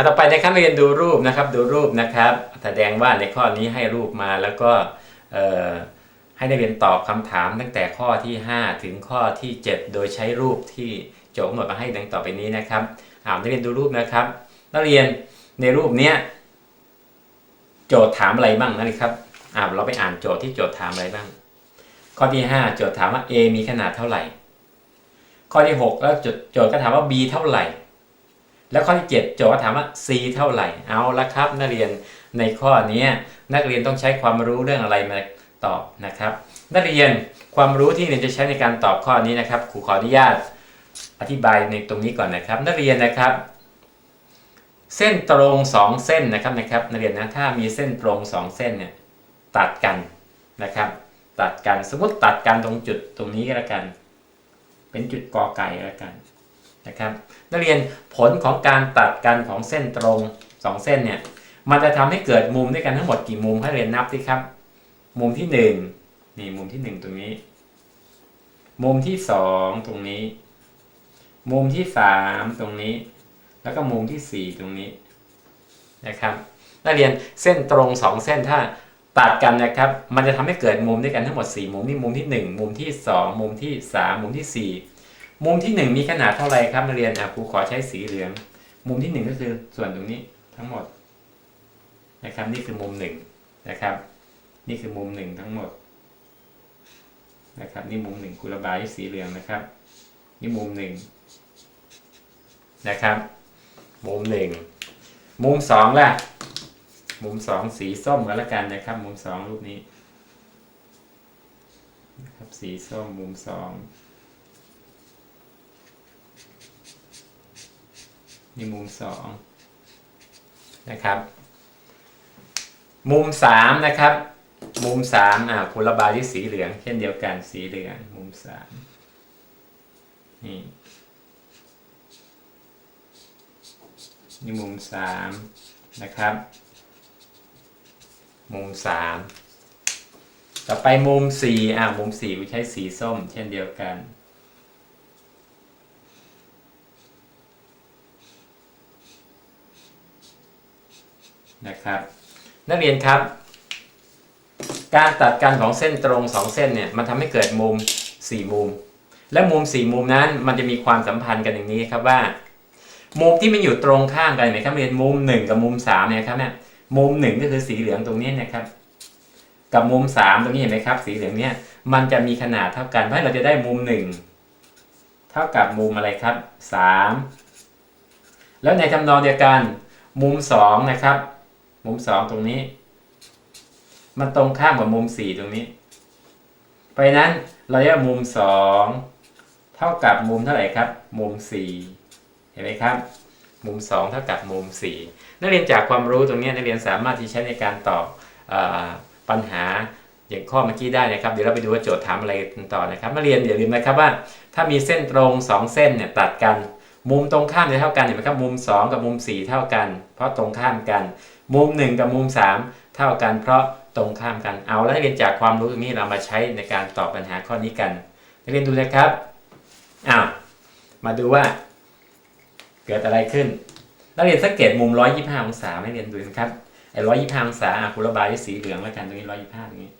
อันต่อไปนะครับเรียนดูรูปนะครับดูรูปนะครับแสดงว่าในข้อนี้ให้รูปมาแล้วก็ให้นักเรียนตอบคำถามตั้งแต่ข้อที่ 5 ถึงข้อที่ 7 โดยใช้รูปที่โจทย์กำหนดมาให้ดังต่อไปนี้นะครับอ่านักเรียนดูรูปนะครับ นักเรียนในรูปเนี้ยโจทย์ถามอะไรบ้างนะครับอ่าเราไปอ่านโจทย์ที่โจทย์ถามอะไรบ้าง ข้อที่ 5 โจทย์ถามว่า a มีขนาดเท่าไหร่ ข้อที่ 6 แล้วโจโจทย์ก็ถามว่า b เท่าไหร่ แล้วข้อที่7โจทย์ถามว่า c เท่าไหร่ เอาละครับ นักเรียนในข้อนี้นักเรียนต้องใช้ความรู้เรื่องอะไรมาตอบนะครับ นักเรียนความรู้ที่เรียนจะใช้ในการตอบข้อนี้นะครับครูขออนุญาตอธิบายในตรงนี้ก่อนนะครับ นักเรียนนะครับ เส้นตรง 2 เส้นนะครับนะครับนักเรียนนะถ้ามีเส้นตรง 2 เส้นเนี่ยตัดกันนะครับ ตัดกันสมมติตัดกันตรงจุดตรงนี้ก็แล้วกัน เป็นจุดกอไก่ก็แล้วกัน นะครับนักเรียนผลของการตัดกันของเส้นตรง 2 เส้นเนี่ยมันจะทำให้เกิดมุมด้วยกันทั้งหมดกี่มุมให้เรียนนับสิครับ มุมที่หนึ่งนี่มุมที่หนึ่งตรงนี้ มุมที่สองตรงนี้ มุมที่สามตรงนี้ แล้วก็มุมที่สี่ตรงนี้นะครับนักเรียนเส้นตรงสองเส้นถ้าตัดกันนะครับ มันจะทำให้เกิดมุมด้วยกันทั้งหมดสี่มุมนี่มุมที่หนึ่งมุมที่สองมุมที่สามมุมที่สี่ มุมที่หนึ่งมีขนาดเท่าไรครับนักเรียนอะครูขอใช้สีเหลือง มุมที่หนึ่งก็คือส่วนตรงนี้ทั้งหมดนะครับ นี่คือมุมหนึ่งนะครับ นี่คือมุมหนึ่งทั้งหมดนะครับ นี่มุมหนึ่งครูระบายสีเหลืองนะครับ นี่มุมหนึ่งนะครับ มุมหนึ่งมุมสองล่ะ มุมสองสีส้มก็แล้วกันนะครับ มุมสองรูปนี้นะครับสีส้มมุมสอง นี่มุมสองนะครับ มุมสามนะครับ มุมสามอ่าคุรบาที่สีเหลือง เช่นเดียวกันสีเหลือง มุมสามนี่นี่มุมสามนะครับ มุมสามต่อไปมุมสี่อ่ามุมสี่ใช้สีส้ม เช่นเดียวกัน นะครับ นักเรียนครับ การตัดกันของเส้นตรงสองเส้นเนี่ยมันทำให้เกิดมุมสี่มุม และมุมสี่มุมนั้นมันจะมีความสัมพันธ์กันอย่างนี้ครับว่า มุมที่มันอยู่ตรงข้ามกันเนไหมครับเรียนมุมหนึ่งกับมุมสามเนี่ยครับเนี่ยมุมหนึ่งก็คือสีเหลืองตรงนี้นะครับกับมุมสามตรงนี้เห็นไหมครับ สีเหลืองเนี่ยมันจะมีขนาดเท่ากันเพราะเราจะได้มุมหนึ่งเท่ากับมุมอะไรครับสามแล้วในทำนองเดียวกันมุมสองนะครับ มุมสองตรงนี้ มันตรงข้ามกับมุมสี่ตรงนี้ เพราะนั้นเราจะมุมสองเท่ากับมุมเท่าไหร่ครับ มุมสี่เห็นไหมครับ มุมสองเท่ากับมุมสี่นักเรียนจากความรู้ตรงนี้นักเรียนสามารถที่ใช้ในการตอบปัญหาอย่างข้อเมื่อกี้ได้นะครับ เดี๋ยวเราไปดูว่าโจทย์ถามอะไรกันต่อนะครับนักเรียนอย่าลืมนะครับว่า ถ้ามีเส้นตรงสองเส้นเนี่ยตัดกัน มุมตรงข้ามจะเท่ากันเห็นไหมครับมุม 2 กับมุม 4 เท่ากัน เพราะตรงข้ามกัน มุม 1 กับมุม 3 เท่ากันเพราะตรงข้ามกันเอาแล้วนักเรียนจากความรู้ตรงนี้เรามาใช้ในการตอบปัญหาข้อนี้กันนักเรียนดูนะครับอ้าวมาดูว่า เกิดอะไรขึ้นนักเรียนสังเกตมุม 125 องศาให้เรียนดูนะครับไอ้125องศาอะคุณระบายด้วยสีเหลืองแล้วกันตรงนี้125ตรงนี้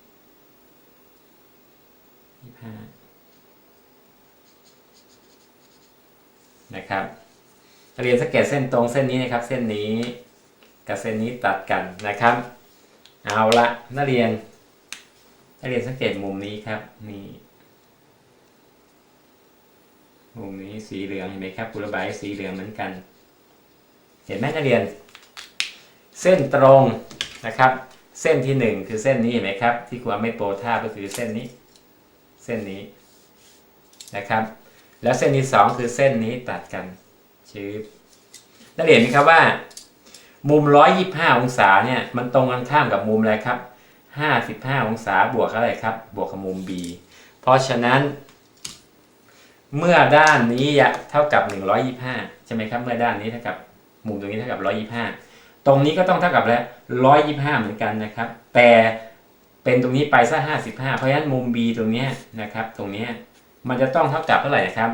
25นะครับเรียนสเกตเส้นตรงเส้นนี้นะครับ เส้นนี้ กับเส้นนี้ตัดกันนะครับ เอาละนักเรียนนักเรียนสังเกตมุมนี้ครับนี่มุมนี้สีเหลืองเห็นไหมครับกุระบายสีเหลืองเหมือนกัน เห็นไหมนักเรียน เส้นตรงนะครับ เส้นที่หนึ่งคือเส้นนี้เห็นไหมครับ ที่ความไม่โปรท่าก็คือเส้นนี้ เส้นนี้นะครับ แล้วเส้นที่สองคือเส้นนี้ตัดกันชื้นักเรียนเห็นไหมครับว่า มุม 125 องศาเนี่ยมันตรงกันข้ามกับมุมอะไรครับ 55 องศาบวกอะไรครับ บวกกับมุม B เพราะฉะนั้น เมื่อด้านนี้เท่ากับ 125 ใช่ไหมครับ เมื่อด้านนี้เท่ากับมุมตรงนี้เท่ากับ 125 ตรงนี้ก็ต้องเท่ากับแล้ว 125 เหมือนกันนะครับ แต่เป็นตรงนี้ไปซะ 55 เพราะฉะนั้นมุม B ตรงนี้นะครับ ตรงนี้มันจะต้องเท่ากับเท่าไหร่ครับ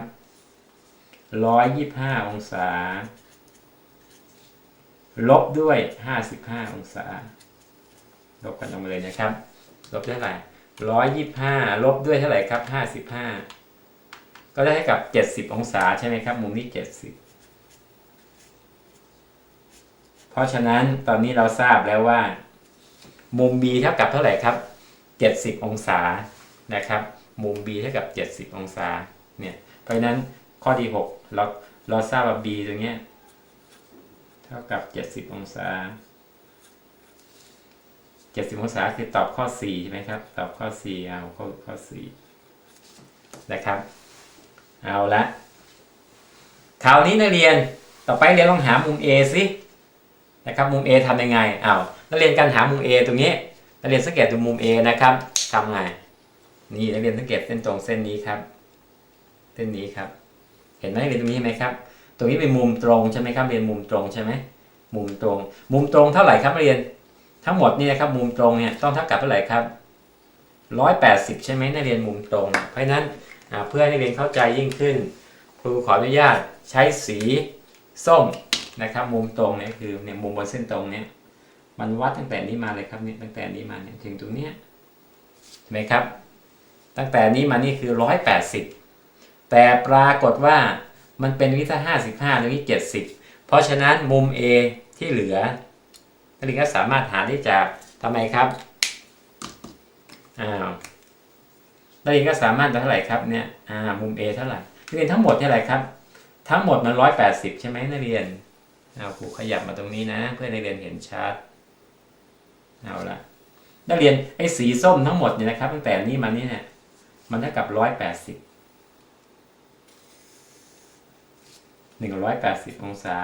125 องศา ลบด้วย 55 องศา ลบกันออกมาเลยนะครับ ลบด้เท่าไหร่ร้อยยี่ห้าลบด้วยเท่าไหร่ครับห้าสิบห้าก็ได้เท่ากับเจ็ดสิบองศาใช่ไหมครับ มุมนี้เจ็ดสิบเพราะฉะนั้นตอนนี้เราทราบแล้วว่า มุม b เท่ากับเท่าไหร่ครับเจ็ดสิบองศานะครับ มุม b เท่ากับเจ็ดสิบองศา เนี่ย เพราะฉะนั้นข้อที่หกเราเราทราบว่า b ตรงเนี้ย เท่ากับเจ็ดสิบองศาเจ็ดสิบองศาคือตอบข้อ4ใช่ไหมครับ ตอบข้อ4เอาข้อข้อ4นะครับ เอาละคราวนี้นักเรียนต่อไปเรียนลองหามุม A สินะครับมุม A ทำยังไงเอาวนักเรียนการหามุม A ตรงนี้นักเรียนสังเกตดูมุม A นะครับทำไงนี่นักเรียนสังเกตเส้นตรงเส้นนี้ครับ เส้นนี้ครับ เห็นไหมเรียนตรงนี้ไหมครับ ตรงนี้เป็นมุมตรงใช่ไหมครับเรียนมุมตรงใช่ไหมมุมตรง มุมตรงเท่าไหร่ครับเรียน ทั้งหมดนี่นะครับมุมตรงเนี่ยต้องเท่ากับเท่าไหร่ครับร้อยแปดสิบใช่ไหมนักเรียนมุมตรง เพราะฉะนั้นเพื่อให้นักเรียนเข้าใจยิ่งขึ้น ครูขออนุญาตใช้สีส้มนะครับ มุมตรงเนี่ยคือเนี่ยมุมบนเส้นตรงเนี่ยมันวัดตั้งแต่นี้มาเลยครับเนี่ยตั้งแต่นี้มาเนี่ยถึงตรงเนี้ยเห็นไหมครับ ตั้งแต่นี้มานี่คือร้อยแปดสิบแต่ปรากฏว่า มันเป็นวิธีห้าสิบห้าตรงนี้เจ็ดสิบเพราะฉะนั้นมุม A ที่เหลือนักเรียนก็สามารถหาได้จากทำไมครับอ้าวนักเรียนก็สามารถเท่าไหร่ครับเนี่ยอ่ามุม A เท่าไหร่นักเรียนทั้งหมดเท่าไหร่ครับ ทั้งหมดมันร้อยแปดสิบใช่ไหมนักเรียนเอาครูขยับมาตรงนี้นะ เพื่อนักเรียนเห็นชัดเอาละนักเรียนไอ้สีส้มทั้งหมดเนี่ยนะครับ ตั้งแต่นี้มานี่เนี่ยมันเท่ากับร้อยแปดสิบ หนึ่งร้อยแปดสิบองศา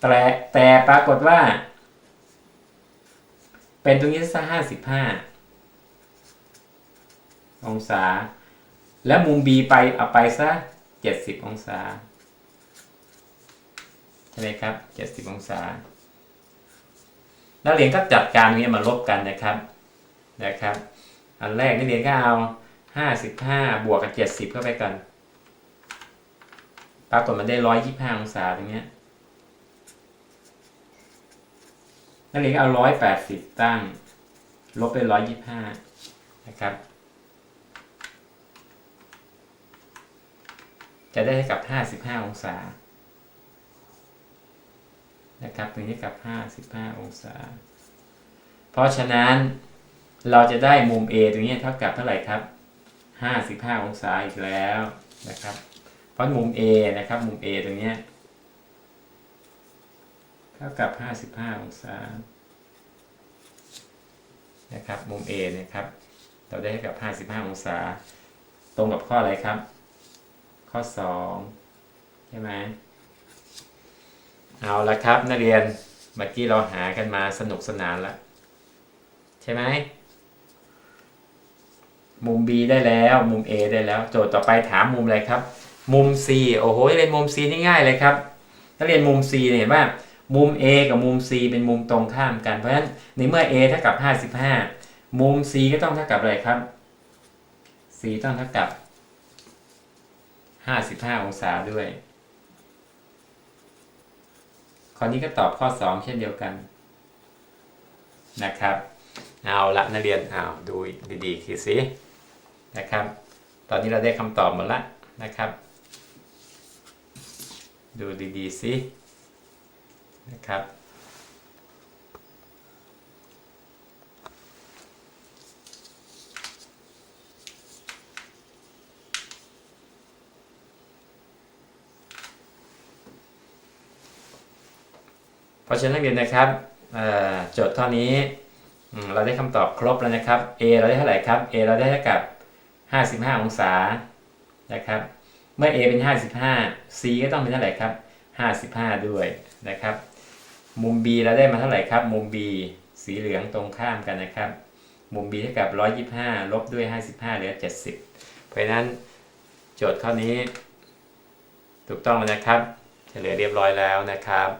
แต่แต่ปรากฏว่า เป็นตรงนี้สักห้าสิบห้าองศา แล้วมุม B ไปเอาไปซะเจ็ดสิบองศา ใช่ไหมครับเจ็ดสิบองศา นักเรียนก็จัดการนี้มาลบกันนะครับนะครับ อันแรกนักเรียนก็เอาห้าสิบห้าบวกกับเจ็ดสิบเข้าไปกัน ปรากฏมันได้ร้อยยี่ห้าองศาตรงเนี้ยนักเรียนเอาร้อยแปดสิบตั้ง ลบไปร้อยยี่ห้านะครับ จะได้กับห้าสิบห้าองศานะครับตรงนี้กับห้าสิบห้าองศา เพราะฉะนั้นเราจะได้มุม A ตรงนี้เท่ากับเท่าไหร่ครับห้าสิบห้าองศาอีกแล้วนะครับ เพราะมุม A นะครับ มุม A ตรงเนี้ยเท่ากับ 55 องศา นะครับ มุม A นะครับ เราได้เท่ากับ 55 องศา ตรงกับข้ออะไรครับ ข้อ 2 ใช่ไหม เอาละครับ นักเรียน เมื่อกี้เราหากันมาสนุกสนานแล้วใช่ไหม มุม B ได้แล้ว มุม A ได้แล้ว โจทย์ต่อไปถามมุมอะไรครับ มุม C โอ้โหเรียนมุม C นี่ง่ายเลยครับถ้าเรียนมุม C เนี่ยเห็นว่ามุม A กับมุม C เป็นมุมตรงข้ามกัน เพราะฉะนั้นในเมื่อ A เท่ากับ 55 มุม C ก็ต้องเท่ากับอะไรครับ C ต้องเท่ากับ 55 องศาด้วย ข้อนี้ก็ตอบข้อ 2 เช่นเดียวกันนะครับ เอาละนักเรียนเอาดูดีๆคือสินะครับ ตอนนี้เราได้คำตอบหมดละนะครับ ดูดีๆสินะครับ เพราะฉะนั้นนักเรียนนะครับโจทย์ข้อนี้เราได้คำตอบครบแล้วนะครับ A เราได้เท่าไหร่ครับ A เราได้เท่ากับ 55 องศานะครับ เมื่อ A เป็น 55 C ก็ต้องเป็นเท่าไหร่ครับ 55 ด้วยนะครับ มุม B เราได้มาเท่าไหร่ครับ มุม B สีเหลืองตรงข้ามกันนะครับ มุม B เท่ากับ 125 ลบด้วย 55 เหลือ 70 เพราะฉะนั้นโจทย์ข้อนี้ ถูกต้องแล้วนะครับ เฉลยเรียบร้อยแล้วนะครับ